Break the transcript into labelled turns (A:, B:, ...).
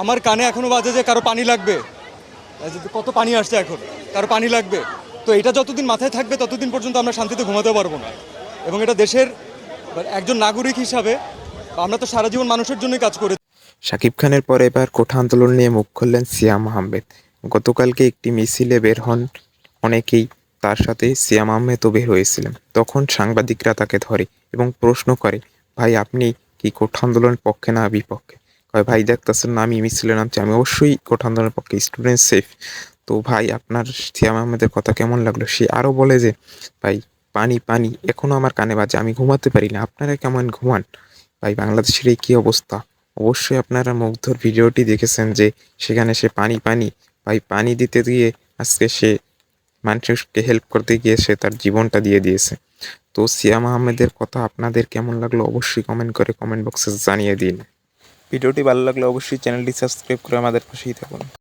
A: আমার কানে এখনও বাজে যে কারও পানি লাগবে। কত পানি আসছে এখন, কারও পানি লাগবে। তো এটা যতদিন মাথায় থাকবে ততদিন পর্যন্ত আমরা শান্তিতে ঘুমাতে পারব না। এবং এটা দেশের একজন নাগরিক হিসাবে আমরা তো সারা জীবন মানুষের জন্যই কাজ করে
B: শাকিব খানের পর এবার কোঠা আন্দোলন নিয়ে মুখ খুললেন সিয়াম আহমেদ। গতকালকে একটি মিছিলে বের হন অনেকেই, তার সাথে সিয়াম আহমেদও বের হয়েছিলেন। তখন সাংবাদিকরা তাকে ধরে এবং প্রশ্ন করে, ভাই, আপনি কি কোঠা আন্দোলনের পক্ষে না বিপক্ষে? কয় ভাই, দেখতেছেন না, আমি মিছিলে নামছি। আমি অবশ্যই আন্দোলনের পক্ষে স্টুডেন্ট সেফ তো ভাই, আপনার সিয়াম আহমেদের কথা কেমন লাগল? সে আরও বলে যে, ভাই, পানি পানি এখনও আমার কানে বাজে, আমি ঘুমাতে পারি না। আপনারা কেমন ঘুমান? ভাই, বাংলাদেশের এই কী অবস্থা? অবশ্যই আপনারা মুগ্ধর ভিডিওটি দেখেছেন যে, সেখানে সে পানি পানি, ভাই, পানি দিতে গিয়ে আজকে সে মানুষকে হেল্প করতে গিয়ে সে তার জীবনটা দিয়ে দিয়েছে। তো সিয়াম আহমেদের কথা আপনাদের কেমন লাগল? অবশ্যই কমেন্ট করে কমেন্ট বক্সে জানিয়ে দিন। ভিডিওটি ভালো লাগলে অবশ্যই চ্যানেলটি সাবস্ক্রাইব করে আমাদের পাশেই থাকুন।